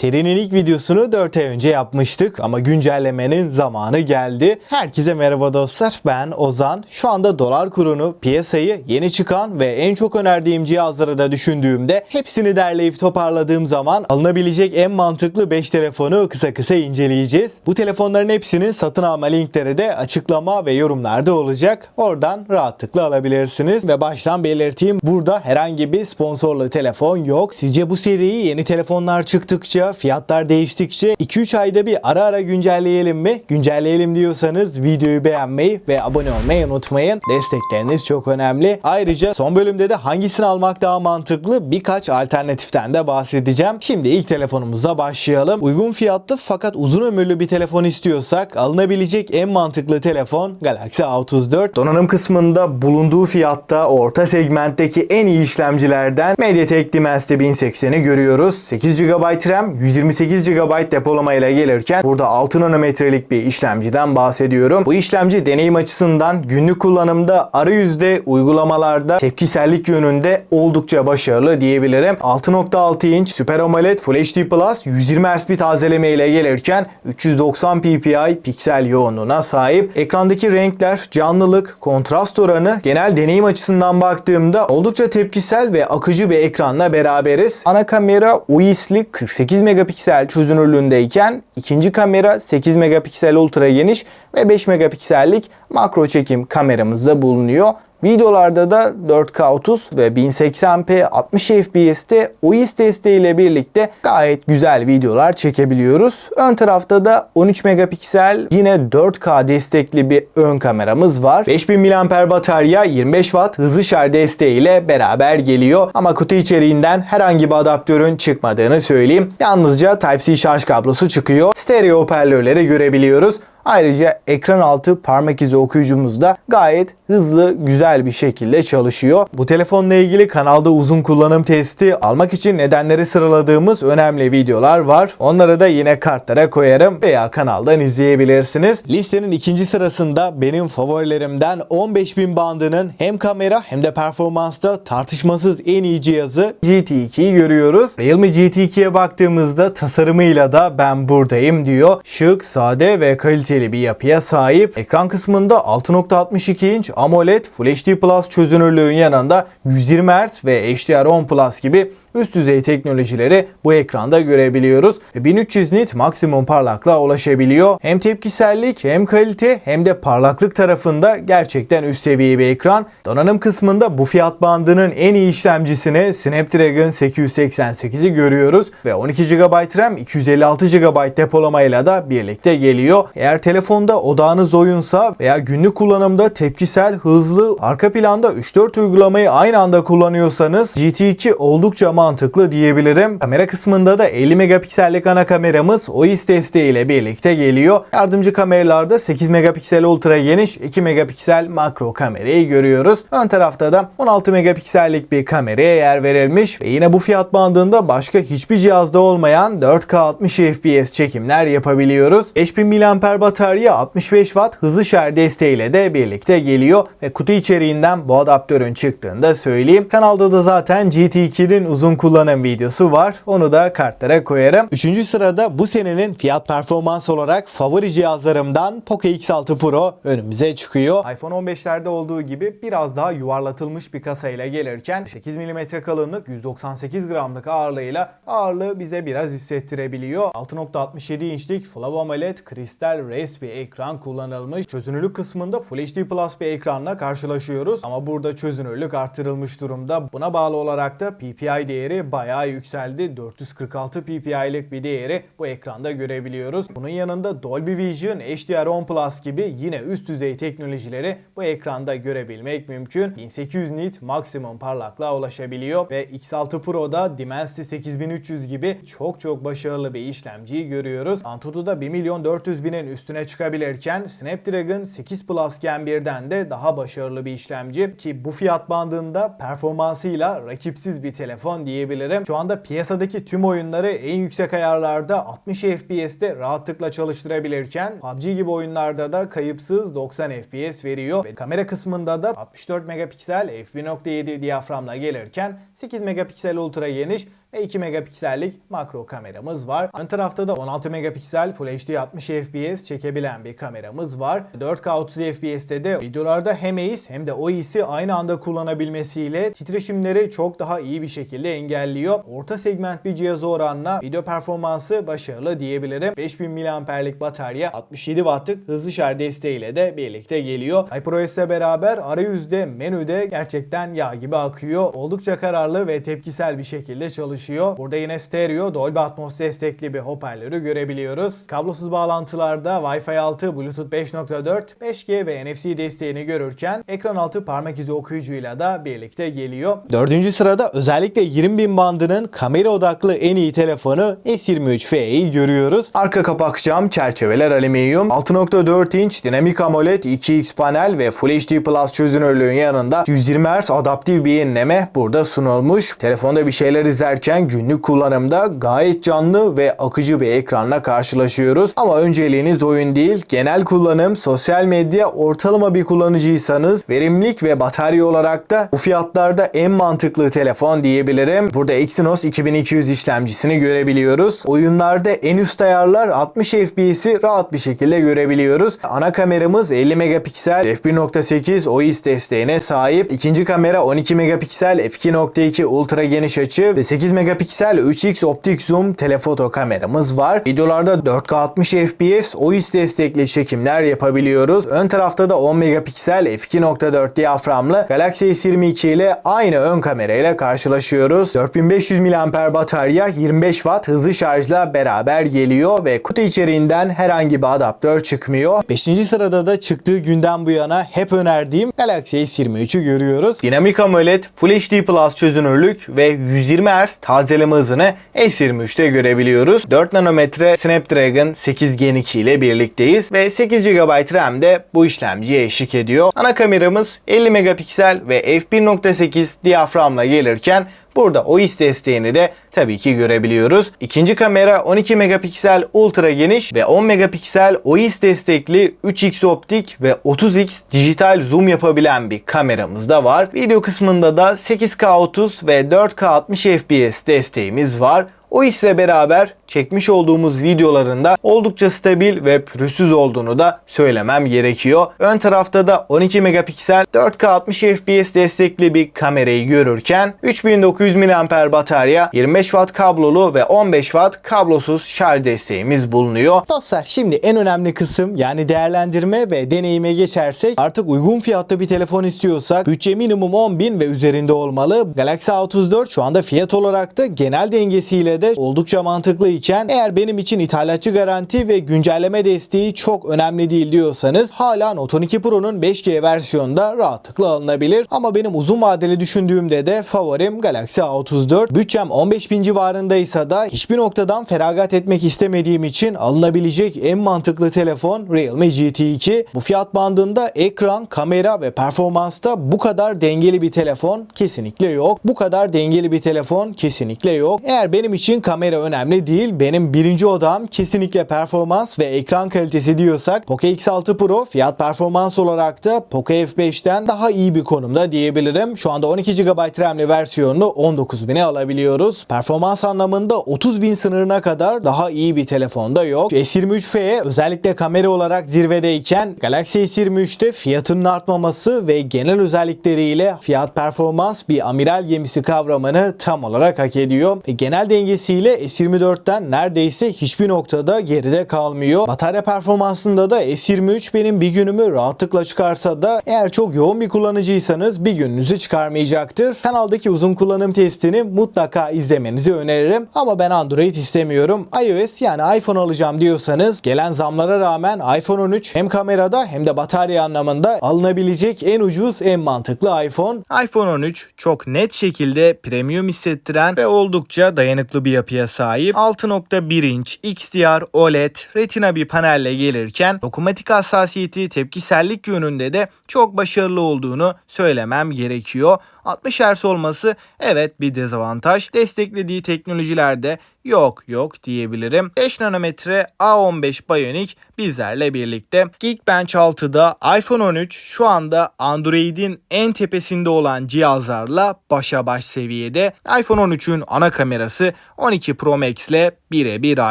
Serinin ilk videosunu 4 ay önce yapmıştık ama güncellemenin zamanı geldi. Herkese merhaba dostlar ben Ozan. Şu anda dolar kurunu, piyasayı, yeni çıkan ve en çok önerdiğim cihazları da düşündüğümde hepsini derleyip toparladığım zaman alınabilecek en mantıklı 5 telefonu kısa kısa inceleyeceğiz. Bu telefonların hepsinin satın alma linkleri de açıklama ve yorumlarda olacak. Oradan rahatlıkla alabilirsiniz ve baştan belirteyim burada herhangi bir sponsorlu telefon yok. Sizce bu seriyi yeni telefonlar çıktıkça, fiyatlar değiştikçe 2-3 ayda bir ara ara güncelleyelim mi? Güncelleyelim diyorsanız videoyu beğenmeyi ve abone olmayı unutmayın. Destekleriniz çok önemli. Ayrıca son bölümde de hangisini almak daha mantıklı birkaç alternatiften de bahsedeceğim. Şimdi ilk telefonumuza başlayalım. Uygun fiyatlı fakat uzun ömürlü bir telefon istiyorsak alınabilecek en mantıklı telefon Galaxy A34. Donanım kısmında bulunduğu fiyatta orta segmentteki en iyi işlemcilerden MediaTek Dimensity 1080'i görüyoruz. 8 GB RAM, 128 GB depolama ile gelirken burada 6 nanometrelik bir işlemciden bahsediyorum. Bu işlemci deneyim açısından günlük kullanımda arayüzde, uygulamalarda tepkisellik yönünde oldukça başarılı diyebilirim. 6.6 inç Super AMOLED Full HD Plus 120 Hz bir tazeleme ile gelirken 390 ppi piksel yoğunluğuna sahip. Ekrandaki renkler, canlılık, kontrast oranı genel deneyim açısından baktığımda oldukça tepkisel ve akıcı bir ekranla beraberiz. Ana kamera UIS'li 48 megapiksel çözünürlüğündeyken ikinci kamera 8 megapiksel ultra geniş ve 5 megapiksellik makro çekim kameramızda bulunuyor. Videolarda da 4K 30 ve 1080p 60 FPS'te OIS desteğiyle birlikte gayet güzel videolar çekebiliyoruz. Ön tarafta da 13 megapiksel yine 4K destekli bir ön kameramız var. 5000 mAh batarya 25 Watt hızlı şarj desteğiyle beraber geliyor. Ama kutu içeriğinden herhangi bir adaptörün çıkmadığını söyleyeyim. Yalnızca Type-C şarj kablosu çıkıyor. Stereo hoparlörleri görebiliyoruz. Ayrıca ekran altı parmak izi okuyucumuz da gayet hızlı, güzel bir şekilde çalışıyor. Bu telefonla ilgili kanalda uzun kullanım testi almak için nedenleri sıraladığımız önemli videolar var. Onları da yine kartlara koyarım veya kanaldan izleyebilirsiniz. Listenin ikinci sırasında benim favorilerimden 15.000 bandının hem kamera hem de performansta tartışmasız en iyi cihazı GT2'yi görüyoruz. Realme GT2'ye baktığımızda tasarımıyla da ben buradayım diyor. Şık, sade ve kaliteli bir yapıya sahip. Ekran kısmında 6.62 inç AMOLED Full HD Plus çözünürlüğün yanında 120 Hz ve HDR10 Plus gibi üst düzey teknolojileri bu ekranda görebiliyoruz. Ve 1300 nit maksimum parlaklığa ulaşabiliyor. Hem tepkisellik hem kalite hem de parlaklık tarafında gerçekten üst seviye bir ekran. Donanım kısmında bu fiyat bandının en iyi işlemcisini Snapdragon 888'i görüyoruz ve 12 GB RAM 256 GB depolamayla da birlikte geliyor. Eğer telefonda odağınız oyunsa veya günlük kullanımda tepkisel, hızlı, arka planda 3-4 uygulamayı aynı anda kullanıyorsanız GT2 oldukça mantıklı diyebilirim. Kamera kısmında da 50 megapiksellik ana kameramız OIS desteğiyle birlikte geliyor. Yardımcı kameralarda 8 megapiksel ultra geniş, 2 megapiksel makro kamerayı görüyoruz. Ön tarafta da 16 megapiksellik bir kameraya yer verilmiş ve yine bu fiyat bandında başka hiçbir cihazda olmayan 4K 60 FPS çekimler yapabiliyoruz. 5000 mAh batarya 65 Watt hızlı şarj desteğiyle de birlikte geliyor ve kutu içeriğinden bu adaptörün çıktığını da söyleyeyim. Kanalda da zaten GT2'nin uzun kullanım videosu var. Onu da kartlara koyarım. Üçüncü sırada bu senenin fiyat performans olarak favori cihazlarımdan Poco X6 Pro önümüze çıkıyor. iPhone 15'lerde olduğu gibi biraz daha yuvarlatılmış bir kasayla gelirken 8 mm kalınlık 198 gramlık ağırlığıyla ağırlığı bize biraz hissettirebiliyor. 6.67 inçlik Full AMOLED kristal res bir ekran kullanılmış. Çözünürlük kısmında Full HD Plus bir ekranla karşılaşıyoruz. Ama burada çözünürlük artırılmış durumda. Buna bağlı olarak da PPI değeri bayağı yükseldi. 446 PPI'lik bir değeri bu ekranda görebiliyoruz. Bunun yanında Dolby Vision, HDR10 Plus gibi yine üst düzey teknolojileri bu ekranda görebilmek mümkün. 1800 nit maksimum parlaklığa ulaşabiliyor ve X6 Pro'da Dimensity 8300 gibi çok çok başarılı bir işlemciyi görüyoruz. Antutu'da 1 milyon 400 binin üstüne çıkabilirken Snapdragon 8 Plus Gen 1'den de daha başarılı bir işlemci ki bu fiyat bandında performansıyla rakipsiz bir telefon diyebilirim. Şu anda piyasadaki tüm oyunları en yüksek ayarlarda 60 FPS'te rahatlıkla çalıştırabilirken PUBG gibi oyunlarda da kayıpsız 90 FPS veriyor. Ve kamera kısmında da 64 megapiksel f1.7 diyaframla gelirken 8 megapiksel ultra geniş ve 2 megapiksellik makro kameramız var. Ön tarafta da 16 megapiksel Full HD 60 FPS çekebilen bir kameramız var. 4K 30 FPS'te de videolarda hem AIS hem de OIS'i aynı anda kullanabilmesiyle titreşimleri çok daha iyi bir şekilde engelliyor. Orta segment bir cihazı oranla video performansı başarılı diyebilirim. 5000 mAh'lik batarya 67 Watt'lık hızlı şarj desteğiyle de birlikte geliyor. HyperOS beraber arayüzde menüde gerçekten yağ gibi akıyor. Oldukça kararlı ve tepkisel bir şekilde çalışıyor. Burada yine stereo Dolby Atmos destekli bir hoparlörü görebiliyoruz. Kablosuz bağlantılarda Wi-Fi 6, Bluetooth 5.4, 5G ve NFC desteğini görürken ekran altı parmak izi okuyucuyla da birlikte geliyor. Dördüncü sırada özellikle 20.000 bandının kamera odaklı en iyi telefonu S23F'yi görüyoruz. Arka kapak cam, çerçeveler alüminyum, 6.4 inç dinamik AMOLED 2x panel ve Full HD Plus çözünürlüğün yanında 120 Hz adaptif bir yenileme burada sunulmuş. Telefonda bir şeyler izlerken günlük kullanımda gayet canlı ve akıcı bir ekranla karşılaşıyoruz. Ama önceliğiniz oyun değil, genel kullanım, sosyal medya ortalama bir kullanıcıysanız verimlilik ve batarya olarak da bu fiyatlarda en mantıklı telefon diyebilirim. Burada Exynos 2200 işlemcisini görebiliyoruz. Oyunlarda en üst ayarlar 60 FPS'i rahat bir şekilde görebiliyoruz. Ana kameramız 50 megapiksel f1.8 OIS desteğine sahip. İkinci kamera 12 megapiksel f2.2 ultra geniş açı ve 8 megapiksel 3x optik zoom telefoto kameramız var. Videolarda 4K 60 FPS OIS destekli çekimler yapabiliyoruz. Ön tarafta da 10 megapiksel f2.4 diyaframlı Galaxy S22 ile aynı ön kamerayla karşılaşıyoruz. 4500 mAh batarya 25 Watt hızlı şarjla beraber geliyor ve kutu içeriğinden herhangi bir adaptör çıkmıyor. 5. sırada da çıktığı günden bu yana hep önerdiğim Galaxy S23'ü görüyoruz. Dinamik AMOLED Full HD Plus çözünürlük ve 120 Hz tazeleme hızını S23'te görebiliyoruz. 4 nanometre Snapdragon 8 Gen 2 ile birlikteyiz ve 8 GB RAM de bu işlemciye eşlik ediyor. Ana kameramız 50 megapiksel ve f1.8 diyaframla gelirken Burada OIS desteğini de tabii ki görebiliyoruz. İkinci kamera 12 megapiksel ultra geniş ve 10 megapiksel OIS destekli 3x optik ve 30x dijital zoom yapabilen bir kameramız da var. Video kısmında da 8K 30 ve 4K 60 FPS desteğimiz var. O ile beraber çekmiş olduğumuz videolarında oldukça stabil ve pürüzsüz olduğunu da söylemem gerekiyor. Ön tarafta da 12 megapiksel 4K 60 FPS destekli bir kamerayı görürken 3900 mAh batarya, 25 Watt kablolu ve 15 Watt kablosuz şarj desteğimiz bulunuyor. Dostlar şimdi en önemli kısım yani değerlendirme ve deneyime geçersek artık uygun fiyatlı bir telefon istiyorsak bütçe minimum 10.000 ve üzerinde olmalı. Galaxy A34 şu anda fiyat olarak da genel dengesiyle de oldukça mantıklı iken eğer benim için ithalatçı garanti ve güncelleme desteği çok önemli değil diyorsanız hala Note 12 Pro'nun 5G versiyonunda rahatlıkla alınabilir. Ama benim uzun vadeli düşündüğümde de favorim Galaxy A34. Bütçem 15.000 civarındaysa da hiçbir noktadan feragat etmek istemediğim için alınabilecek en mantıklı telefon Realme GT2. Bu fiyat bandında ekran, kamera ve performansta bu kadar dengeli bir telefon kesinlikle yok. Bu kadar dengeli bir telefon kesinlikle yok. Eğer benim için kamera önemli değil. Benim birinci odam kesinlikle performans ve ekran kalitesi diyorsak Poco X6 Pro fiyat performans olarak da Poco F5'ten daha iyi bir konumda diyebilirim. Şu anda 12 GB RAM'li versiyonunu 19.000'e alabiliyoruz. Performans anlamında 30.000 sınırına kadar daha iyi bir telefonda yok. S23F'ye özellikle kamera olarak zirvedeyken Galaxy S23'te fiyatının artmaması ve genel özellikleriyle fiyat performans bir amiral gemisi kavramını tam olarak hak ediyor. Ve genel dengesiyle S24'ten neredeyse hiçbir noktada geride kalmıyor. Batarya performansında da S23 benim bir günümü rahatlıkla çıkarsa da eğer çok yoğun bir kullanıcıysanız bir gününüzü çıkarmayacaktır. Kanaldaki uzun kullanım testini mutlaka izlemenizi öneririm. Ama ben Android istemiyorum. iOS yani iPhone alacağım diyorsanız gelen zamlara rağmen iPhone 13 hem kamerada hem de batarya anlamında alınabilecek en ucuz en mantıklı iPhone. iPhone 13 çok net şekilde premium hissettiren ve oldukça dayanıklı bir yapıya sahip. 6.1 inç XDR OLED Retina bir panelle gelirken dokunmatik hassasiyeti tepkisellik yönünde de çok başarılı olduğunu söylemem gerekiyor. 60 Hz olması evet bir dezavantaj. Desteklediği teknolojilerde yok yok diyebilirim. 5 nanometre A15 Bionic bizlerle birlikte. Geekbench 6'da iPhone 13 şu anda Android'in en tepesinde olan cihazlarla başa baş seviyede. iPhone 13'ün ana kamerası 12 Pro Max ile birebir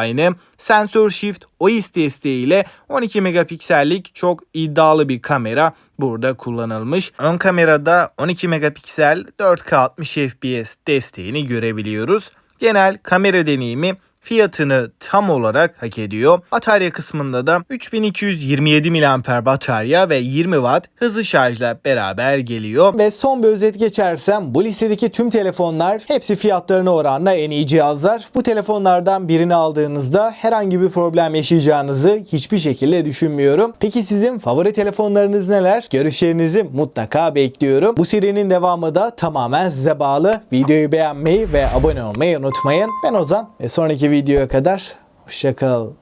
aynı. Sensör Shift OIS desteğiyle 12 megapiksellik çok iddialı bir kamera burada kullanılmış. Ön kamerada 12 megapiksel 4K 60 FPS desteğini görebiliyoruz. Genel kamera deneyimi fiyatını tam olarak hak ediyor. Batarya kısmında da 3227 mAh batarya ve 20 Watt hızlı şarjla beraber geliyor. Ve son bir özet geçersem bu listedeki tüm telefonlar hepsi fiyatlarına oranla en iyi cihazlar. Bu telefonlardan birini aldığınızda herhangi bir problem yaşayacağınızı hiçbir şekilde düşünmüyorum. Peki sizin favori telefonlarınız neler? Görüşlerinizi mutlaka bekliyorum. Bu serinin devamı da tamamen size bağlı. Videoyu beğenmeyi ve abone olmayı unutmayın. Ben Ozan ve sonraki videoya kadar hoşçakal.